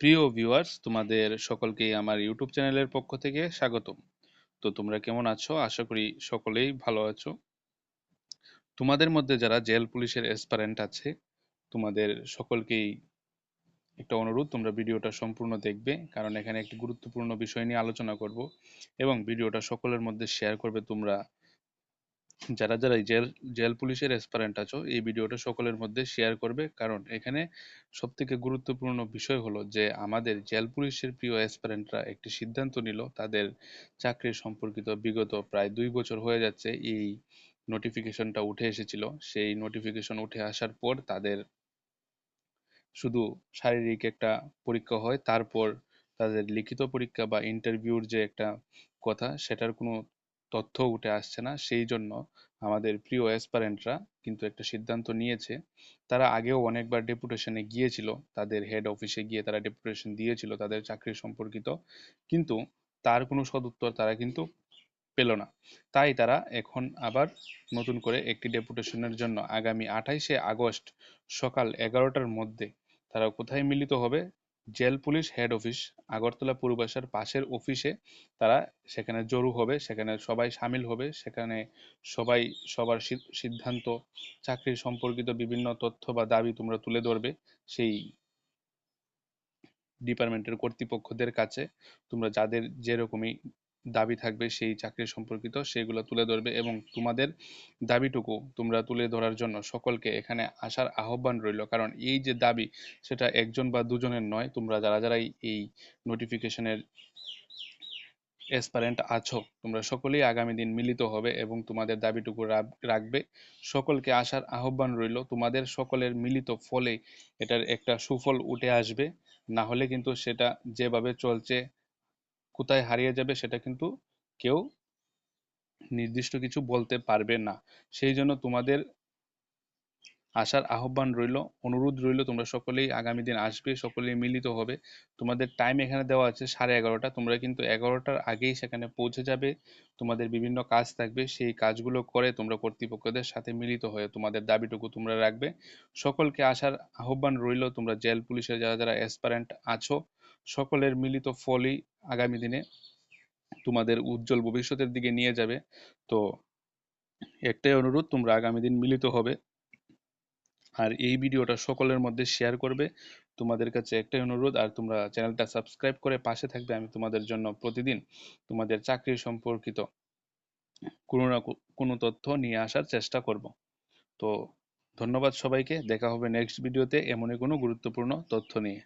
প্রিয় ভিউয়ার্স তোমাদের সকলকেই আমার ইউটিউব চ্যানেলের পক্ষ থেকে স্বাগতম। তো তোমরা কেমন আছো? আশা করি সকলেই ভালো আছো। তোমাদের মধ্যে যারা জেল পুলিশের এসপারেন্ট আছে, তোমাদের সকলকেই একটা অনুরোধ, তোমরা ভিডিওটা সম্পূর্ণ দেখবে, কারণ এখানে একটি গুরুত্বপূর্ণ বিষয় নিয়ে আলোচনা করব এবং ভিডিওটা সকলের মধ্যে শেয়ার করবে তোমরা। যারা যারা জেল জেল পুলিশের এসপারেন্ট আছো, এই ভিডিওটা সকলের মধ্যে শেয়ার করবে। কারণ এখানে সব থেকে গুরুত্বপূর্ণ বিষয় হলো যে, আমাদের জেল পুলিশের প্রিয় এসপারেন্টরা একটি সিদ্ধান্ত নিল, তাদের চাকরি সম্পর্কিত বিগত প্রায় দুই বছর হয়ে যাচ্ছে, এই নোটিফিকেশনটা উঠে এসেছিল। সেই নোটিফিকেশন উঠে আসার পর তাদের শুধু শারীরিক একটা পরীক্ষা হয়, তারপর তাদের লিখিত পরীক্ষা বা ইন্টারভিউর যে একটা কথা, সেটার কোনো তথ্য উঠে আসছে না। সেই জন্য আমাদের প্রিয় অ্যাসপারেন্টরা কিন্তু একটা সিদ্ধান্ত নিয়েছে। তারা আগেও অনেকবার ডেপুটেশনে গিয়েছিল। তাদের হেড অফিসে গিয়ে তারা ডেপুটেশন দিয়েছিল তাদের চাকরি সম্পর্কিত। কিন্তু তার কোনো সদুত্তর তারা কিন্তু পেল না। তাই তারা এখন আবার নতুন করে একটি ডেপুটেশনের জন্য আগামী আঠাইশে আগস্ট সকাল এগারোটার মধ্যে তারা কোথায় মিলিত হবে jail police head office Agartala পূর্বাশার পাশের অফিসে তারা সেখানে জড়ো হবে, সেখানে সবাই সামিল হবে, সেখানে সবাই সবার সিদ্ধান্ত, চাকরি সম্পর্কিত বিভিন্ন তথ্য বা দাবি তোমরা তুলে ধরবে সেই ডিপার্টমেন্টের কর্তৃপক্ষদের কাছে। তোমরা যাদের যেরকমই দাবি থাকবে সেই চাকরি সম্পর্কিত, সেগুলো তুলে ধরবে এবং তোমাদের দাবিটুকু তোমরা তুলে ধরার জন্য সকলকে এখানে আসার আহ্বান রইল। কারণ এই যে দাবি, সেটা একজন বা দুজনের নয়, তোমরা যারা যারাই এই নোটিফিকেশনের এসপারেন্ট আছো, তোমরা সকলেই আগামী দিন মিলিত হবে এবং তোমাদের দাবিটুকু রাখবে। সকলকে আসার আহ্বান রইল। তোমাদের সকলের মিলিত ফলে এটার একটা সুফল উঠে আসবে। না হলে কিন্তু সেটা যেভাবে চলছে কোথায় হারিয়ে যাবে সেটা কিন্তু কেউ নির্দিষ্ট কিছু বলতে পারবে না। সেই জন্য তোমাদের আসার আহ্বান রইল, অনুরোধ রইল, তোমরা সকলেই আগামী দিন আসবে, সকলেই মিলিত হবে। তোমাদের টাইম এখানে দেওয়া আছে সাড়ে এগারোটা, তোমরা কিন্তু এগারোটার আগেই সেখানে পৌঁছে যাবে। তোমাদের বিভিন্ন কাজ থাকবে, সেই কাজগুলো করে তোমরা কর্তৃপক্ষদের সাথে মিলিত হয়ে তোমাদের দাবিটুকু তোমরা রাখবে। সকলকে আসার আহ্বান রইল, তোমরা জেল পুলিশের যারা যারা অ্যাসপারেন্ট আছো, সকলের মিলিত ফলই আগামী দিনে তোমাদের উজ্জ্বল ভবিষ্যতের দিকে নিয়ে যাবে। তো একটাই অনুরোধ, তোমরা আগামী দিন মিলিত হবে। আর এই ভিডিওটা সকলের মধ্যে শেয়ার করবে। তোমাদের কাছে একটাই অনুরোধ, আর তোমরা চ্যানেলটা সাবস্ক্রাইব করে পাশে থাকবে। আমি তোমাদের জন্য প্রতিদিন তোমাদের চাকরি সম্পর্কিত কোনো না কোনো তথ্য নিয়ে আসার চেষ্টা করব। তো ধন্যবাদ সবাইকে। দেখা হবে নেক্সট ভিডিওতে এমনই কোনো গুরুত্বপূর্ণ তথ্য নিয়ে।